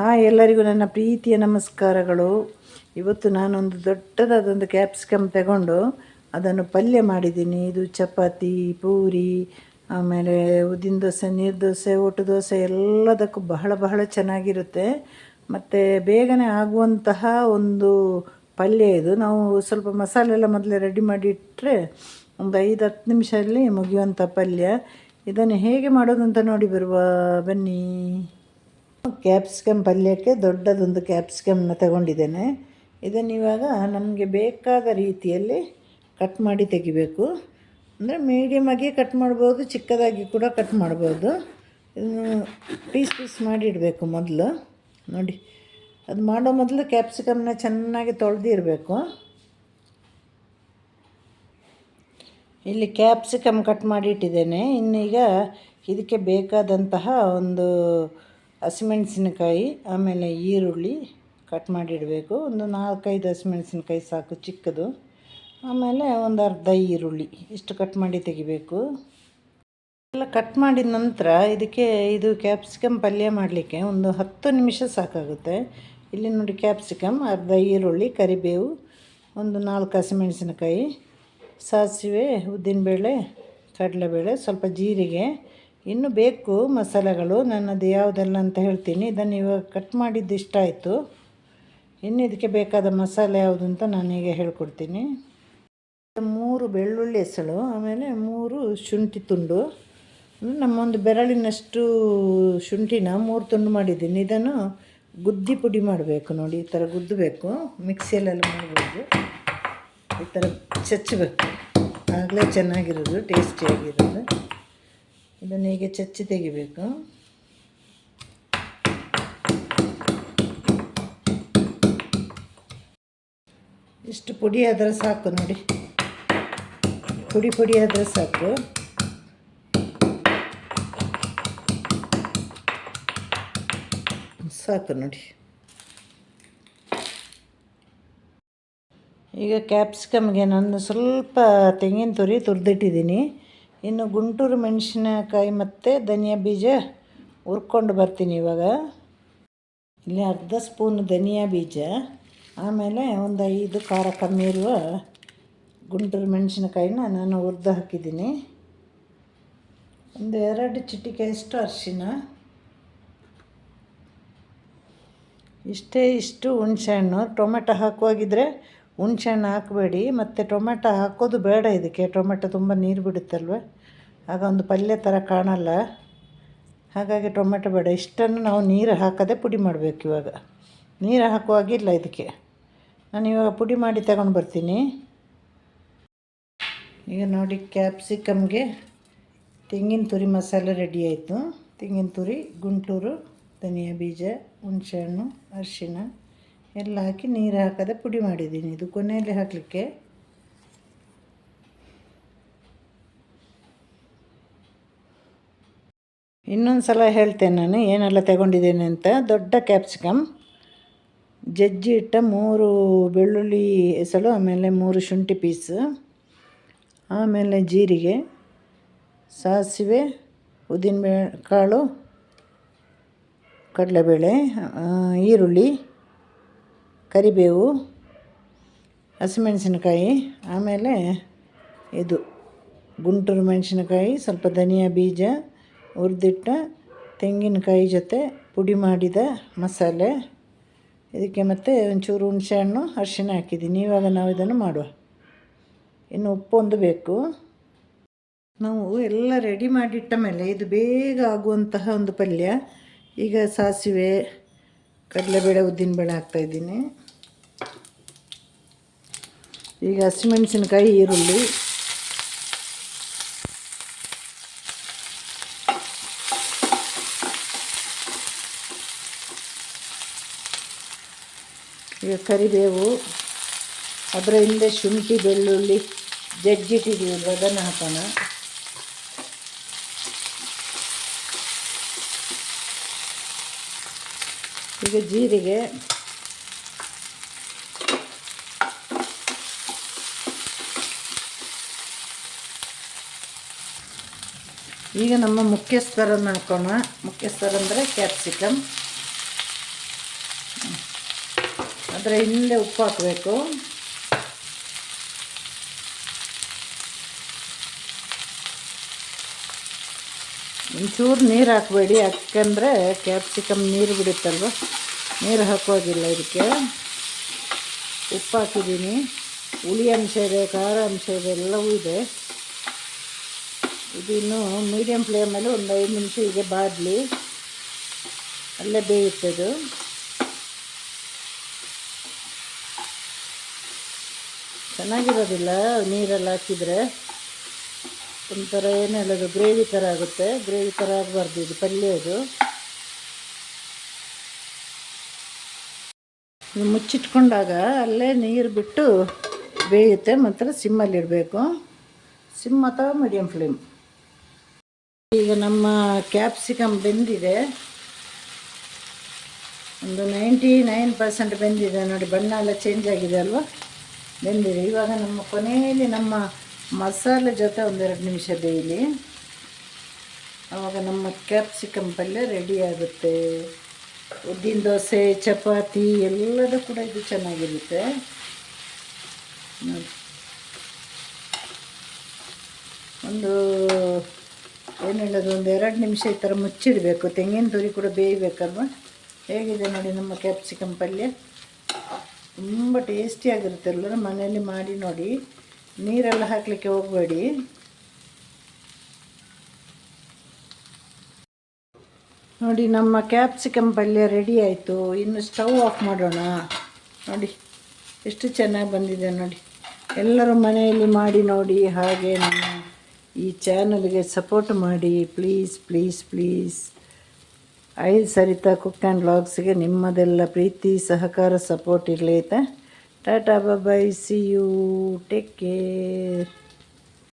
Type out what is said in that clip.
Hi ಎಲ್ಲರಿಗೂ ನನ್ನ ಪ್ರೀತಿಯ ನಮಸ್ಕಾರಗಳು. ಇವತ್ತು ನಾನೊಂದು ದೊಡ್ಡದಾದೊಂದು ಕ್ಯಾಪ್ಸಿಕಮ್ ತಗೊಂಡು ಅದನ್ನು ಪಲ್ಯ ಮಾಡಿದ್ದೀನಿ. ಇದು ಚಪಾತಿ, ಪೂರಿ, ಆಮೇಲೆ ಉದ್ದಿನ ದೋಸೆ, ನೀರು ದೋಸೆ, ಒಟ್ಟು ದೋಸೆ ಎಲ್ಲದಕ್ಕೂ ಬಹಳ ಬಹಳ ಚೆನ್ನಾಗಿರುತ್ತೆ. ಮತ್ತು ಬೇಗನೆ ಆಗುವಂತಹ ಒಂದು ಪಲ್ಯ ಇದು. ನಾವು ಸ್ವಲ್ಪ ಮಸಾಲೆ ಎಲ್ಲ ಮೊದಲೇ ರೆಡಿ ಮಾಡಿ ಇಟ್ಟರೆ ಒಂದು ಐದು ಹತ್ತು ನಿಮಿಷದಲ್ಲಿ ಮುಗಿಯುವಂಥ ಪಲ್ಯ. ಇದನ್ನು ಹೇಗೆ ಮಾಡೋದು ಅಂತ ನೋಡಿ ಬರುವ ಬನ್ನಿ. ಕ್ಯಾಪ್ಸಿಕಮ್ ಪಲ್ಯಕ್ಕೆ ದೊಡ್ಡದೊಂದು ಕ್ಯಾಪ್ಸಿಕಮ್ನ ತಗೊಂಡಿದ್ದೇನೆ. ಇದನ್ನು ಇವಾಗ ನಮಗೆ ಬೇಕಾದ ರೀತಿಯಲ್ಲಿ ಕಟ್ ಮಾಡಿ ತೆಗಿಬೇಕು. ಅಂದರೆ ಮೀಡಿಯಮಾಗಿ ಕಟ್ ಮಾಡ್ಬೋದು, ಚಿಕ್ಕದಾಗಿ ಕೂಡ ಕಟ್ ಮಾಡ್ಬೋದು. ಇದನ್ನು ಪೀಸ್ ಪೀಸ್ ಮಾಡಿಡಬೇಕು ಮೊದಲು. ನೋಡಿ, ಅದು ಮಾಡೋ ಮೊದಲು ಕ್ಯಾಪ್ಸಿಕಮ್ನ ಚೆನ್ನಾಗಿ ತೊಳೆದಿರಬೇಕು ಇಲ್ಲಿ ಕ್ಯಾಪ್ಸಿಕಮ್ ಕಟ್ ಮಾಡಿ ಇಟ್ಟಿದ್ದೇನೆ. ಇನ್ನೀಗ ಇದಕ್ಕೆ ಬೇಕಾದಂತಹ ಒಂದು ಹಸಿಮೆಣಸಿನಕಾಯಿ, ಆಮೇಲೆ ಈರುಳ್ಳಿ ಕಟ್ ಮಾಡಿಡಬೇಕು. ಒಂದು ನಾಲ್ಕೈದು ಹಸಿಮೆಣಸಿನಕಾಯಿ ಸಾಕು ಚಿಕ್ಕದು. ಆಮೇಲೆ ಒಂದು ಅರ್ಧ ಈರುಳ್ಳಿ ಇಷ್ಟು ಕಟ್ ಮಾಡಿ ತೆಗಿಬೇಕು. ಎಲ್ಲ ಕಟ್ ಮಾಡಿದ ನಂತರ ಇದಕ್ಕೆ ಇದು ಕ್ಯಾಪ್ಸಿಕಮ್ ಪಲ್ಯ ಮಾಡಲಿಕ್ಕೆ ಒಂದು ಹತ್ತು ನಿಮಿಷ ಸಾಕಾಗುತ್ತೆ. ಇಲ್ಲಿ ನೋಡಿ ಕ್ಯಾಪ್ಸಿಕಮ್ ಅರ್ಧ ಈರುಳ್ಳಿ, ಕರಿಬೇವು, ಒಂದು ನಾಲ್ಕು ಹಸಿಮೆಣಸಿನಕಾಯಿ, ಸಾಸಿವೆ, ಉದ್ದಿನಬೇಳೆ, ಕಡಲೆಬೇಳೆ, ಸ್ವಲ್ಪ ಜೀರಿಗೆ ಇನ್ನು ಬೇಕು ಮಸಾಲೆಗಳು ನನ್ನದು ಯಾವುದೆಲ್ಲ ಅಂತ ಹೇಳ್ತೀನಿ. ಇದನ್ನು ಇವಾಗ ಕಟ್ ಮಾಡಿದ್ದು ಇಷ್ಟ ಆಯಿತು. ಇನ್ನು ಇದಕ್ಕೆ ಬೇಕಾದ ಮಸಾಲೆ ಯಾವುದು ಅಂತ ನಾನೀಗ ಹೇಳ್ಕೊಡ್ತೀನಿ. ಮೂರು ಬೆಳ್ಳುಳ್ಳಿ ಹೆಸಳು, ಆಮೇಲೆ ಮೂರು ಶುಂಠಿ ತುಂಡು. ನಮ್ಮೊಂದು ಬೆರಳಿನಷ್ಟು ಶುಂಠಿನ ಮೂರು ತುಂಡು ಮಾಡಿದ್ದೀನಿ. ಇದನ್ನು ಗುದ್ದಿ ಪುಡಿ ಮಾಡಬೇಕು ನೋಡಿ, ಈ ಥರ ಗುದ್ದಬೇಕು. ಮಿಕ್ಸಿಯಲ್ಲೆಲ್ಲ ಮಾಡ್ಬೋದು. ಈ ಥರ ಚಚ್ಚಬೇಕು ಆಗಲೇ ಚೆನ್ನಾಗಿರೋದು, ಟೇಸ್ಟಿಯಾಗಿರೋದು. ಇದನ್ನು ಹೀಗೆ ಚಚ್ಚಿ ತೆಗಿಬೇಕು. ಇಷ್ಟು ಪುಡಿ ಆದರೆ ಸಾಕು ನೋಡಿ. ಪುಡಿ ಪುಡಿ ಆದರೆ ಸಾಕು. ಸಾಕು ನೋಡಿ. ಈಗ ಕ್ಯಾಪ್ಸಿಕಮ್ಗೆ ನಾನು ಸ್ವಲ್ಪ ತೆಂಗಿನ ತುರಿ ತುರಿದಿಟ್ಟಿದ್ದೀನಿ. ಇನ್ನು ಗುಂಟೂರು ಮೆಣಸಿನಕಾಯಿ ಮತ್ತು ಧನಿಯಾ ಬೀಜ ಹುರ್ಕೊಂಡು ಬರ್ತೀನಿ ಇವಾಗ. ಇಲ್ಲಿ ಅರ್ಧ ಸ್ಪೂನ್ ಧನಿಯಾ ಬೀಜ, ಆಮೇಲೆ ಒಂದು ಐದು ಖಾರ ಕಮ್ಮಿ ಇರುವ ಗುಂಟೂರು ಮೆಣಸಿನಕಾಯಿನ ನಾನು ಹುರಿದು ಹಾಕಿದ್ದೀನಿ. ಒಂದು ಎರಡು ಚಿಟಿಕೆಯಷ್ಟು ಅರಿಶಿನ. ಇಷ್ಟೇ ಇಷ್ಟು ಹುಣಸೆಹಣ್ಣು ಟೊಮೆಟೊ ಹಾಕುವಾಗಿದ್ದರೆ ಹುಣ್ಸೆಹಣ್ಣು ಹಾಕಬೇಡಿ, ಮತ್ತು ಟೊಮೆಟೊ ಹಾಕೋದು ಬೇಡ ಇದಕ್ಕೆ. ಟೊಮೆಟೊ ತುಂಬ ನೀರು ಬಿಡುತ್ತಲ್ವ? ಆಗ ಒಂದು ಪಲ್ಯ ಥರ ಕಾಣಲ್ಲ. ಹಾಗಾಗಿ ಟೊಮೆಟೊ ಬೇಡ. ಇಷ್ಟನ್ನು ನಾವು ನೀರು ಹಾಕದೆ ಪುಡಿ ಮಾಡಬೇಕು ಇವಾಗ. ನೀರು ಹಾಕುವಾಗಿಲ್ಲ ಇದಕ್ಕೆ. ನಾನು ಇವಾಗ ಪುಡಿ ಮಾಡಿ ತಗೊಂಡು ಬರ್ತೀನಿ. ಈಗ ನೋಡಿ ಕ್ಯಾಪ್ಸಿಕಮ್ಗೆ ತೆಂಗಿನ ತುರಿ ಮಸಾಲೆ ರೆಡಿ ಆಯಿತು. ತೆಂಗಿನ ತುರಿ, ಗುಂಟೂರು, ಧನಿಯಾ ಬೀಜ, ಹುಣಸೆಹಣ್ಣು ಅರಿಶಿನ ಎಲ್ಲ ಹಾಕಿ ನೀರು ಹಾಕದೆ ಪುಡಿ ಮಾಡಿದ್ದೀನಿ. ಇದು ಕೊನೆಯಲ್ಲಿ ಹಾಕಲಿಕ್ಕೆ. ಇನ್ನೊಂದು ಸಲ ಹೇಳ್ತೇನೆ ನಾನು, ಏನೆಲ್ಲ ತಗೊಂಡಿದ್ದೇನೆ ಅಂತ. ದೊಡ್ಡ ಕ್ಯಾಪ್ಸಿಕಮ್, ಜಜ್ಜಿ ಇಟ್ಟ ಮೂರು ಬೆಳ್ಳುಳ್ಳಿ ಎಸಳು ಆಮೇಲೆ ಮೂರು ಶುಂಠಿ ಪೀಸ್, ಆಮೇಲೆ ಜೀರಿಗೆ, ಸಾಸಿವೆ, ಉದ್ದಿನಬೇಳೆ, ಕಾಳು, ಕಡಲೆಬೇಳೆ ಈರುಳ್ಳಿ ಕರಿಬೇವು, ಹಸಿಮೆಣಸಿನಕಾಯಿ, ಆಮೇಲೆ ಇದು ಗುಂಟೂರು ಮೆಣಸಿನಕಾಯಿ, ಸ್ವಲ್ಪ ಧನಿಯಾ ಬೀಜ, ಹುರಿದಿಟ್ಟ ತೆಂಗಿನಕಾಯಿ ಜೊತೆ ಪುಡಿ ಮಾಡಿದ ಮಸಾಲೆ. ಇದಕ್ಕೆ ಮತ್ತು ಒಂಚೂರು ಹುಣಸೆಹಣ್ಣು ಅರಿಶಿನ ಹಾಕಿದ್ದೀನಿ. ಇವಾಗ ನಾವು ಇದನ್ನು ಮಾಡುವ. ಇನ್ನು ಉಪ್ಪೊಂದು ಬೇಕು. ನಾವು ಎಲ್ಲ ರೆಡಿ ಮಾಡಿಟ್ಟ ಮೇಲೆ ಇದು ಬೇಗ ಆಗುವಂತಹ ಒಂದು ಪಲ್ಯ. ಈಗ ಸಾಸಿವೆ ಕಡಲೆಬೇಳೆ ಉದ್ದಿನಬೇಳೆ ಹಾಕ್ತಾಯಿದ್ದೀನಿ ಈಗ ಹಸಿಮೆಣಸಿನ್ಕಾಯಿ, ಈರುಳ್ಳಿ. ಈಗ ಕರಿಬೇವು ಅದರ ಹಿಂದೆ ಶುಂಠಿ, ಬೆಳ್ಳುಳ್ಳಿ ಜಜ್ಜಿಟ್ಟಿದ್ದೀವಿ ಅದನ್ನು ಹಾಕೋಣ. ಈಗ ಜೀರಿಗೆ. ಈಗ ನಮ್ಮ ಮುಖ್ಯಸ್ಥರನ್ನು ಹಾಕೋಣ ಮುಖ್ಯಸ್ಥರಂದರೆ ಕ್ಯಾಪ್ಸಿಕಮ್ ಅದರ ಹಿಂದೆ ಉಪ್ಪು ಹಾಕಬೇಕು. ಒಂಚೂರು ನೀರು ಹಾಕಬೇಡಿ ಯಾಕಂದರೆ ಕ್ಯಾಪ್ಸಿಕಮ್ ನೀರು ಬಿಡುತ್ತಲ್ವ? ನೀರು ಹಾಕೋದಿಲ್ಲ ಇದಕ್ಕೆ. ಉಪ್ಪು ಹಾಕಿದ್ದೀನಿ. ಹುಳಿ ಅಂಶ ಇದೆ, ಖಾರ ಅಂಶ ಇದೆ, ಎಲ್ಲವೂ ಇದೆ. ಇದಿನ್ನು ಮೀಡಿಯಮ್ ಫ್ಲೇಮಲ್ಲಿ ಒಂದು ಐದು ನಿಮಿಷ ಹೀಗೆ ಬಾಡಲಿ ಅಲ್ಲೇ ಬೇಯುತ್ತದು ಚೆನ್ನಾಗಿರೋದಿಲ್ಲ ನೀರೆಲ್ಲ ಹಾಕಿದರೆ? ಒಂಥರ ಏನು ಅದು ಗ್ರೇವಿ ಥರ ಆಗುತ್ತೆ. ಗ್ರೇವಿ ಥರ ಆಗಬಾರ್ದು, ಇದು ಪಲ್ಯ ಇದು. ಮುಚ್ಚಿಟ್ಕೊಂಡಾಗ ಅಲ್ಲೇ ನೀರು ಬಿಟ್ಟು ಬೇಯುತ್ತೆ, ಮಾತ್ರ ಸಿಮ್ಮಲ್ಲಿಡಬೇಕು ಸಿಮ್ ಅಥವಾ ಮೀಡಿಯಮ್ ಫ್ಲೇಮ್. ಈಗ ನಮ್ಮ ಕ್ಯಾಪ್ಸಿಕಮ್ ಬೆಂದಿದೆ. ಒಂದು ನೈಂಟಿ ನೈನ್ ಪರ್ಸೆಂಟ್ ಬೆಂದಿದೆ. ನೋಡಿ, ಬಣ್ಣ ಎಲ್ಲ ಚೇಂಜ್ ಆಗಿದೆ ಅಲ್ವಾ? ಬೆಂದಿದೆ. ಇವಾಗ ನಮ್ಮ ಕೊನೆಯಲ್ಲಿ ನಮ್ಮ ಮಸಾಲೆ ಜೊತೆ ಒಂದೆರಡು ನಿಮಿಷ ಬೇಯಲಿ. ಆವಾಗ ನಮ್ಮ ಕ್ಯಾಪ್ಸಿಕಮ್ ಪಲ್ಯ ರೆಡಿ ಆಗುತ್ತೆ. ಉದ್ದಿನ ದೋಸೆ, ಚಪಾತಿ ಎಲ್ಲದೂ ಕೂಡ ಇದು ಚೆನ್ನಾಗಿರುತ್ತೆ. ಒಂದು ಏನು ಹೇಳೋದು, ಒಂದು ಎರಡು ನಿಮಿಷ ಈ ಥರ ಮುಚ್ಚಿಡಬೇಕು. ತೆಂಗಿನ ತುರಿ ಕೂಡ ಬೇಯಬೇಕಲ್ವ? ಹೇಗಿದೆ ನೋಡಿ ನಮ್ಮ ಕ್ಯಾಪ್ಸಿಕಮ್ ಪಲ್ಯ? ತುಂಬ ಟೇಸ್ಟಿಯಾಗಿರುತ್ತೆ ಎಲ್ಲರೂ ಮನೆಯಲ್ಲಿ ಮಾಡಿ ನೋಡಿ. ನೀರೆಲ್ಲ ಹಾಕಲಿಕ್ಕೆ ಹೋಗಬೇಡಿ. ನೋಡಿ, ನಮ್ಮ ಕ್ಯಾಪ್ಸಿಕಮ್ ಪಲ್ಯ ರೆಡಿ ಆಯಿತು. ಇನ್ನು ಸ್ಟವ್ ಆಫ್ ಮಾಡೋಣ. ನೋಡಿ, ಎಷ್ಟು ಚೆನ್ನಾಗಿ ಬಂದಿದೆ ನೋಡಿ. ಎಲ್ಲರೂ ಮನೆಯಲ್ಲಿ ಮಾಡಿ ನೋಡಿ, ಹಾಗೆ ನಮ್ಮ ಈ ಚಾನಲ್ಗೆ ಸಪೋರ್ಟ್ ಮಾಡಿ. ಪ್ಲೀಸ್ ಪ್ಲೀಸ್ ಪ್ಲೀಸ್ ಐದು ಸರಿತಾ ಕುಕ್ ಆ್ಯಂಡ್ ವ್ಲಾಗ್ಸ್ಗೆ ನಿಮ್ಮದೆಲ್ಲ ಪ್ರೀತಿ, ಸಹಕಾರ ಸಪೋರ್ಟ್ ಇರಲಿ ಆಯಿತಾ? Tata bye bye. See you. Take care.